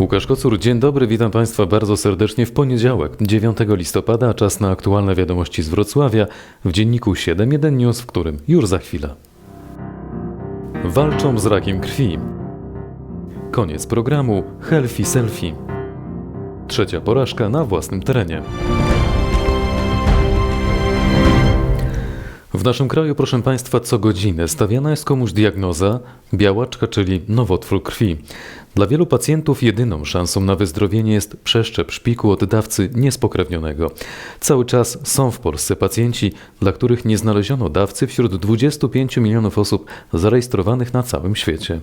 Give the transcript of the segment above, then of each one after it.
Łukasz Kocur, dzień dobry, witam Państwa bardzo serdecznie w poniedziałek, 9 listopada, czas na aktualne wiadomości z Wrocławia w dzienniku 7.1 News, w którym już za chwilę. Walczą z rakiem krwi. Koniec programu Healthy Selfie. Trzecia porażka na własnym terenie. W naszym kraju, proszę Państwa, co godzinę stawiana jest komuś diagnoza białaczka, czyli nowotwór krwi. Dla wielu pacjentów jedyną szansą na wyzdrowienie jest przeszczep szpiku od dawcy niespokrewnionego. Cały czas są w Polsce pacjenci, dla których nie znaleziono dawcy wśród 25 milionów osób zarejestrowanych na całym świecie.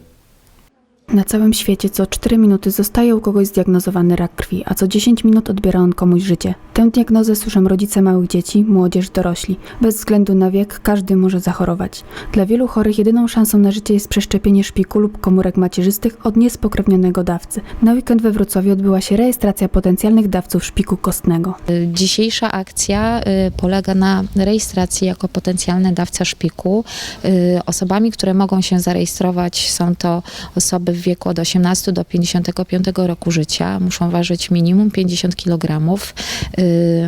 Na całym świecie co 4 minuty zostaje u kogoś zdiagnozowany rak krwi, a co 10 minut odbiera on komuś życie. Tę diagnozę słyszą rodzice małych dzieci, młodzież, dorośli. Bez względu na wiek każdy może zachorować. Dla wielu chorych jedyną szansą na życie jest przeszczepienie szpiku lub komórek macierzystych od niespokrewnionego dawcy. Na weekend we Wrocławiu odbyła się rejestracja potencjalnych dawców szpiku kostnego. Dzisiejsza akcja y, polega na rejestracji jako potencjalny dawca szpiku. Y, Osobami, które mogą się zarejestrować są to osoby w wieku od 18 do 55 roku życia. Muszą ważyć minimum 50 kg.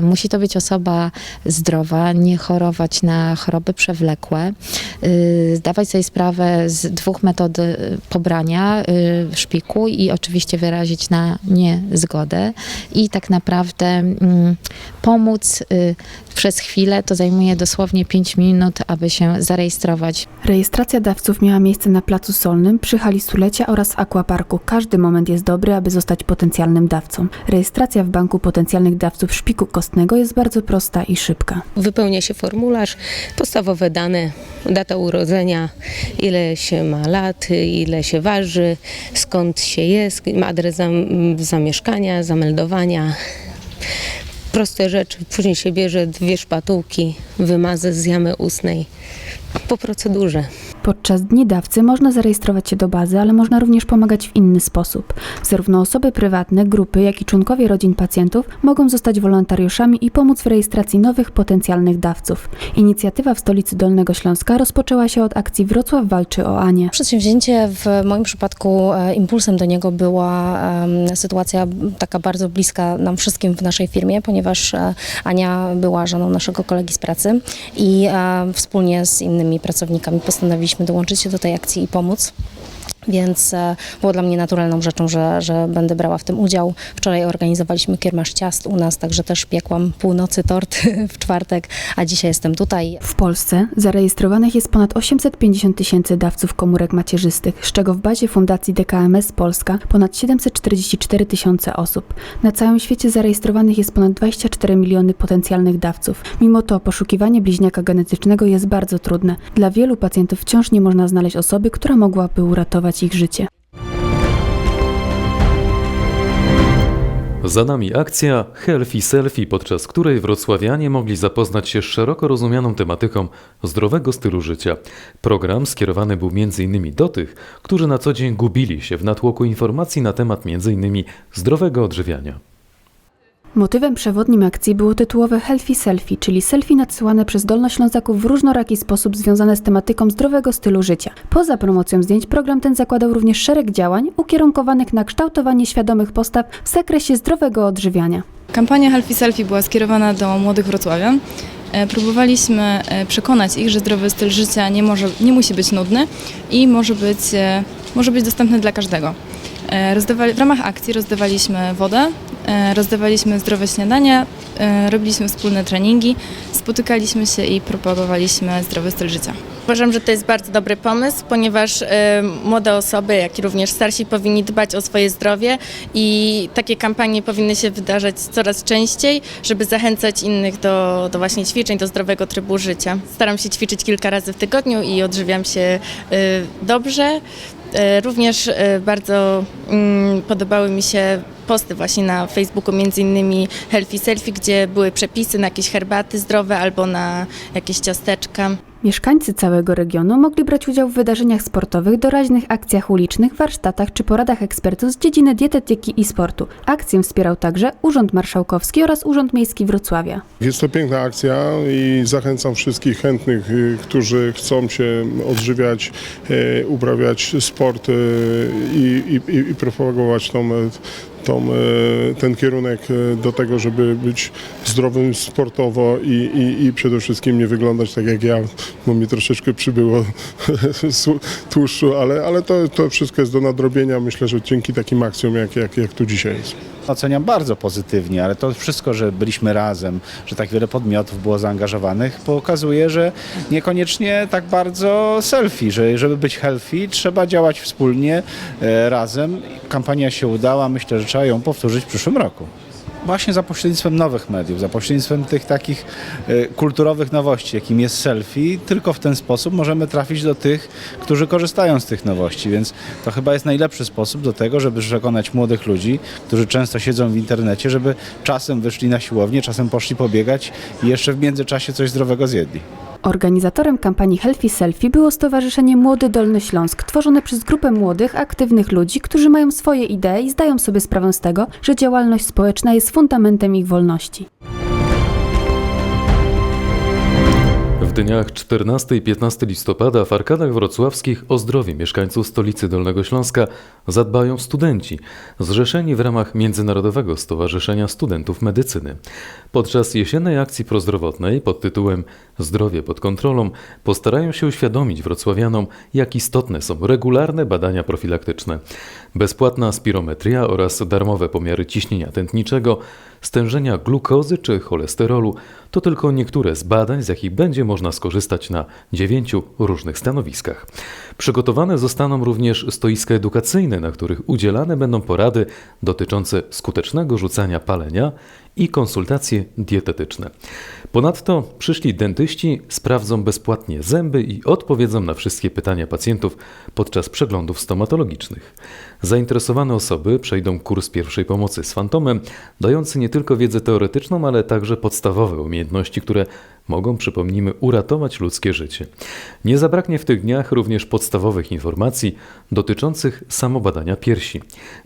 Musi to być osoba zdrowa, nie chorować na choroby przewlekłe. Y, Zdawać sobie sprawę z dwóch metod y, pobrania y, szpiku i oczywiście wyrazić na nie zgodę i tak naprawdę mm, pomóc y, przez chwilę. To zajmuje dosłownie 5 minut, aby się zarejestrować. Rejestracja dawców miała miejsce na Placu Solnym, przy hali Stulecia oraz w Aquaparku. Każdy moment jest dobry, aby zostać potencjalnym dawcą. Rejestracja w Banku Potencjalnych Dawców Szpiku Kostnego jest bardzo prosta i szybka. Wypełnia się formularz, podstawowe dane, data urodzenia, ile się ma lat, ile się waży, skąd się jest, adres zam, zamieszkania, zameldowania. Proste rzeczy. Później się bierze dwie szpatułki, wymazę z jamy ustnej po procedurze. Podczas dni dawcy można zarejestrować się do bazy, ale można również pomagać w inny sposób. Zarówno osoby prywatne, grupy, jak i członkowie rodzin pacjentów mogą zostać wolontariuszami i pomóc w rejestracji nowych potencjalnych dawców. Inicjatywa w stolicy Dolnego Śląska rozpoczęła się od akcji Wrocław walczy o Anię. Przedsięwzięcie w moim przypadku e, impulsem do niego była sytuacja taka bardzo bliska nam wszystkim w naszej firmie, ponieważ e, Ania była żoną naszego kolegi z pracy i e, wspólnie z innymi pracownikami postanowiliśmy dołączyć się do tej akcji i pomóc. Więc e, było dla mnie naturalną rzeczą, że, że będę brała w tym udział. Wczoraj organizowaliśmy kiermasz ciast u nas, także też piekłam północy tort w czwartek, a dzisiaj jestem tutaj. W Polsce zarejestrowanych jest ponad 850 tysięcy dawców komórek macierzystych, z czego w bazie Fundacji DKMS Polska ponad 744 tysiące osób. Na całym świecie zarejestrowanych jest ponad 24 miliony potencjalnych dawców. Mimo to poszukiwanie bliźniaka genetycznego jest bardzo trudne. Dla wielu pacjentów wciąż nie można znaleźć osoby, która mogłaby uratować ich życie. Za nami akcja Healthy Selfie, podczas której wrocławianie mogli zapoznać się z szeroko rozumianą tematyką zdrowego stylu życia. Program skierowany był m.in. do tych, którzy na co dzień gubili się w natłoku informacji na temat m.in. zdrowego odżywiania. Motywem przewodnim akcji było tytułowe Healthy Selfie, czyli selfie nadsyłane przez Dolnoślązaków w różnoraki sposób związane z tematyką zdrowego stylu życia. Poza promocją zdjęć program ten zakładał również szereg działań ukierunkowanych na kształtowanie świadomych postaw w zakresie zdrowego odżywiania. Kampania Healthy Selfie była skierowana do młodych wrocławian. E, Próbowaliśmy e, przekonać ich, że zdrowy styl życia nie, może, nie musi być nudny i może być, e, może być dostępny dla każdego. E, w ramach akcji rozdawaliśmy wodę, e, rozdawaliśmy zdrowe śniadania, e, robiliśmy wspólne treningi, spotykaliśmy się i propagowaliśmy zdrowy styl życia. Uważam, że to jest bardzo dobry pomysł, ponieważ młode osoby, jak i również starsi powinni dbać o swoje zdrowie i takie kampanie powinny się wydarzać coraz częściej, żeby zachęcać innych do, do właśnie ćwiczeń, do zdrowego trybu życia. Staram się ćwiczyć kilka razy w tygodniu i odżywiam się dobrze. E, Również e, bardzo mm, podobały mi się posty właśnie na Facebooku, między innymi Healthy Selfie, gdzie były przepisy na jakieś herbaty zdrowe albo na jakieś ciasteczka. Mieszkańcy całego regionu mogli brać udział w wydarzeniach sportowych, doraźnych akcjach ulicznych, warsztatach czy poradach ekspertów z dziedziny dietetyki i sportu. Akcję wspierał także Urząd Marszałkowski oraz Urząd Miejski Wrocławia. Jest to piękna akcja i zachęcam wszystkich chętnych, y, którzy chcą się odżywiać, y, uprawiać sport y, i, i, i propagować tą, tą, e, ten kierunek e, do tego, żeby być zdrowym sportowo i, i, i przede wszystkim nie wyglądać tak jak ja, bo mi troszeczkę przybyło tłuszczu, ale, ale to, to wszystko jest do nadrobienia. Myślę, że dzięki takim akcjom, jak, jak, jak tu dzisiaj jest. Oceniam bardzo pozytywnie, ale to wszystko, że byliśmy razem, że tak wiele podmiotów było zaangażowanych, pokazuje, że niekoniecznie tak bardzo selfie, że żeby być healthy trzeba działać wspólnie, e, razem. Kampania się udała, myślę, że trzeba ją powtórzyć w przyszłym roku. Właśnie za pośrednictwem nowych mediów, za pośrednictwem tych takich e, kulturowych nowości, jakim jest selfie, tylko w ten sposób możemy trafić do tych, którzy korzystają z tych nowości, więc to chyba jest najlepszy sposób do tego, żeby przekonać młodych ludzi, którzy często siedzą w internecie, żeby czasem wyszli na siłownię, czasem poszli pobiegać i jeszcze w międzyczasie coś zdrowego zjedli. Organizatorem kampanii Healthy Selfie było Stowarzyszenie Młody Dolny Śląsk, tworzone przez grupę młodych, aktywnych ludzi, którzy mają swoje idee i zdają sobie sprawę z tego, że działalność społeczna jest fundamentem ich wolności. Dniach 14 i 15 listopada w arkadach wrocławskich o zdrowie mieszkańców stolicy Dolnego Śląska zadbają studenci, zrzeszeni w ramach Międzynarodowego Stowarzyszenia Studentów Medycyny. Podczas jesiennej akcji prozdrowotnej pod tytułem Zdrowie pod kontrolą postarają się uświadomić wrocławianom, jak istotne są regularne badania profilaktyczne. Bezpłatna spirometria oraz darmowe pomiary ciśnienia tętniczego, stężenia glukozy czy cholesterolu to tylko niektóre z badań, z jakich będzie można skorzystać na dziewięciu różnych stanowiskach. Przygotowane zostaną również stoiska edukacyjne, na których udzielane będą porady dotyczące skutecznego rzucania palenia i konsultacje dietetyczne. Ponadto przyszli dentyści sprawdzą bezpłatnie zęby i odpowiedzą na wszystkie pytania pacjentów podczas przeglądów stomatologicznych. Zainteresowane osoby przejdą kurs pierwszej pomocy z fantomem, dający nie tylko wiedzę teoretyczną, ale także podstawowe umiejętności, które mogą, przypomnijmy, uratować ludzkie życie. Nie zabraknie w tych dniach również podstawowych informacji dotyczących samobadania piersi.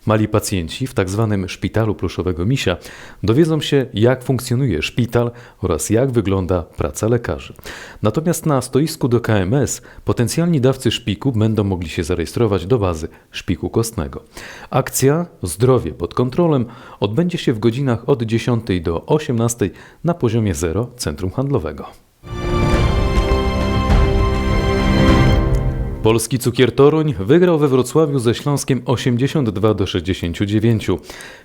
Mali pacjenci w tzw. szpitalu pluszowego misia dowiedzą się, jak funkcjonuje szpital oraz jak wygląda praca lekarzy. Natomiast na stoisku do KMS potencjalni dawcy szpiku będą mogli się zarejestrować do bazy szpiku kostnego. Akcja Zdrowie pod kontrolą odbędzie się w godzinach od 10 do 18 na poziomie 0 Centrum Handlowego. Polski cukier Toruń wygrał we Wrocławiu ze Śląskiem 82 do 69.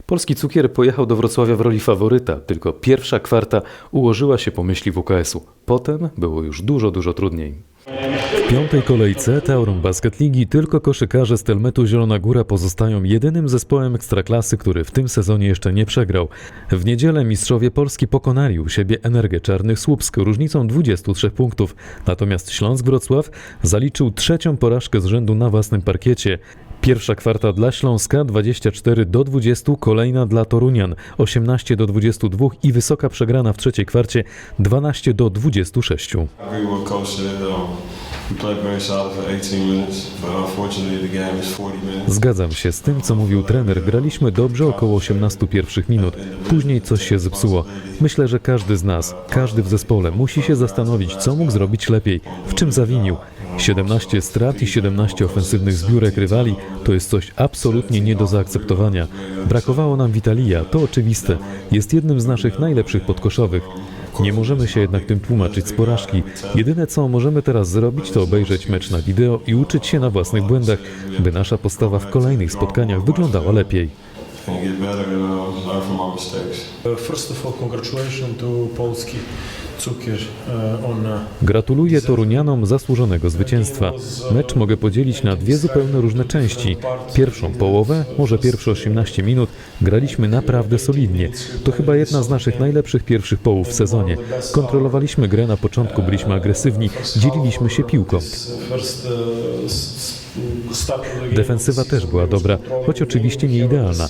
Polski cukier pojechał do Wrocławia w roli faworyta, tylko pierwsza kwarta ułożyła się po myśli WKS-u. Potem było już dużo, dużo trudniej. W piątej kolejce Tauron Basket Ligi tylko koszykarze z Telmetu Zielona Góra pozostają jedynym zespołem ekstraklasy, który w tym sezonie jeszcze nie przegrał. W niedzielę mistrzowie Polski pokonali u siebie Energię Czarnych Słupsk różnicą 23 punktów, natomiast Śląsk Wrocław zaliczył trzecią porażkę z rzędu na własnym parkiecie. Pierwsza kwarta dla Śląska 24 do 20, kolejna dla Torunian 18 do 22 i wysoka przegrana w trzeciej kwarcie 12 do 26. I agree with Coach said. Um, we played very solid for 18 minutes, but unfortunately the game is 40 minutes. Zgadzam się z tym, co mówił trener. Graliśmy dobrze około 18 pierwszych minut. Później coś się zepsuło. Myślę, że każdy z nas, każdy w zespole musi się zastanowić, co mógł zrobić lepiej, w czym zawinił. 17 strat i 17 ofensywnych zbiórek rywali to jest coś absolutnie nie do zaakceptowania. Brakowało nam Witalia, to oczywiste. Jest jednym z naszych najlepszych podkoszowych. Nie możemy się jednak tym tłumaczyć z porażki. Jedyne co możemy teraz zrobić, to obejrzeć mecz na wideo i uczyć się na własnych błędach, by nasza postawa w kolejnych spotkaniach wyglądała lepiej. And get better and uh, learn from our mistakes. Uh, First of all, congratulations to Polski Cukier uh, on uh, Gratuluję Torunianom zasłużonego zwycięstwa. Mecz mogę podzielić na dwie zupełnie różne części. Pierwszą połowę, może pierwsze 18 minut, graliśmy naprawdę solidnie. To chyba jedna z naszych najlepszych pierwszych połów w sezonie. Kontrolowaliśmy grę na początku, byliśmy agresywni, dzieliliśmy się piłką. Defensywa też była dobra, choć oczywiście nie idealna.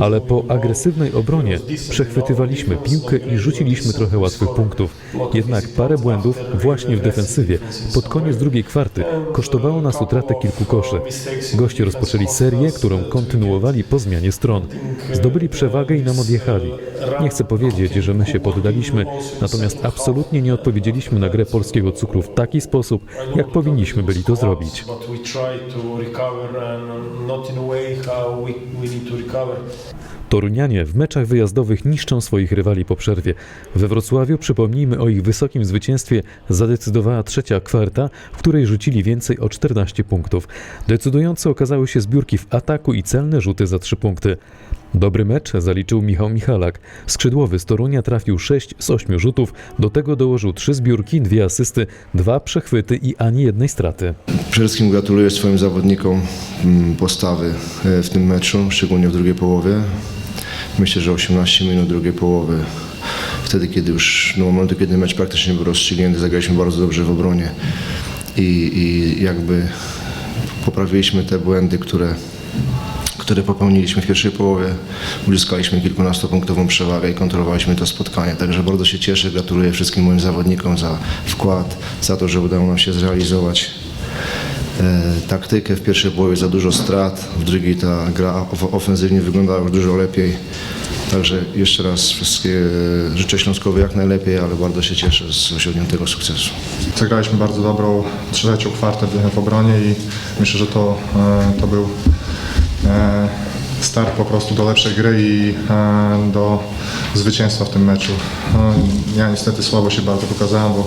Ale po agresywnej obronie przechwytywaliśmy piłkę i rzuciliśmy trochę łatwych punktów. Jednak parę błędów właśnie w defensywie pod koniec drugiej kwarty kosztowało nas utratę kilku koszy. Goście rozpoczęli serię, którą kontynuowali po zmianie stron. Zdobyli przewagę i nam odjechali. Nie chcę powiedzieć, że my się poddaliśmy, natomiast absolutnie nie odpowiedzieliśmy na grę polskiego cukru w taki sposób, jak powinniśmy byli to zrobić. Torunianie w meczach wyjazdowych niszczą swoich rywali po przerwie. We Wrocławiu, przypomnijmy o ich wysokim zwycięstwie, zadecydowała trzecia kwarta, w której rzucili więcej o 14 punktów. Decydujące okazały się zbiórki w ataku i celne rzuty za 3 punkty. Dobry mecz zaliczył Michał Michalak. Skrzydłowy z Torunia trafił 6 z 8 rzutów, do tego dołożył 3 zbiórki, 2 asysty, 2 przechwyty i ani jednej straty. Przede wszystkim gratuluję swoim zawodnikom mm, postawy e, w tym meczu, szczególnie w drugiej połowie. Myślę, że 18 minut drugiej połowy, wtedy kiedy już, no momentu kiedy mecz praktycznie był rozstrzygnięty, zagraliśmy bardzo dobrze w obronie i, i jakby poprawiliśmy te błędy, które, które popełniliśmy w pierwszej połowie. Uzyskaliśmy kilkunastopunktową przewagę i kontrolowaliśmy to spotkanie. Także bardzo się cieszę, gratuluję wszystkim moim zawodnikom za wkład, za to, że udało nam się zrealizować e, taktykę. W pierwszej połowie za dużo strat, w drugiej ta gra of- ofensywnie wyglądała już dużo lepiej. Także jeszcze raz wszystkie życzę Śląskowi jak najlepiej, ale bardzo się cieszę z osiągniętego sukcesu. Zagraliśmy bardzo dobrą trzecią kwartę w- obronie i myślę, że to, e, to był e, start po prostu do lepszej gry i e, do zwycięstwa w tym meczu. E, Ja niestety słabo się bardzo pokazałem, bo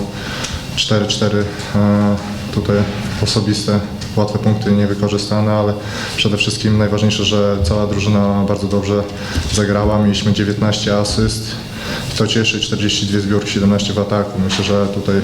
4-4 e, tutaj osobiste, łatwe punkty niewykorzystane, ale przede wszystkim najważniejsze, że cała drużyna bardzo dobrze zagrała. Mieliśmy 19 asyst, co cieszy, 42 zbiórki, 17 w ataku. Myślę, że tutaj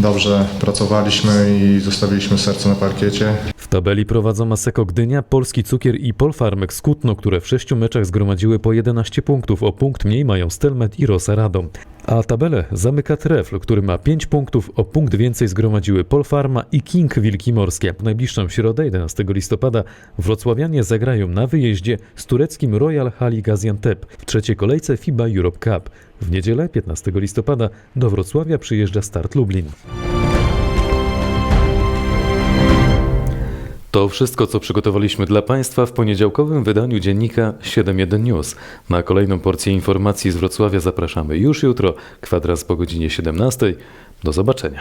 dobrze pracowaliśmy i zostawiliśmy serce na parkiecie. Tabeli prowadzą Maseko Gdynia, Polski Cukier i Polfarmek z Kutno, które w sześciu meczach zgromadziły po 11 punktów. O punkt mniej mają Stelmet i Rosa Radom. A tabelę zamyka Trefl, który ma 5 punktów, o punkt więcej zgromadziły Polfarma i King Wilki Morskie. W najbliższą środę, 11 listopada, wrocławianie zagrają na wyjeździe z tureckim Royal Hali Gaziantep w trzeciej kolejce FIBA Europe Cup. W niedzielę, 15 listopada, do Wrocławia przyjeżdża Start Lublin. To wszystko, co przygotowaliśmy dla Państwa w poniedziałkowym wydaniu dziennika 7.1 News. Na kolejną porcję informacji z Wrocławia zapraszamy już jutro, kwadrans po godzinie 17. Do zobaczenia.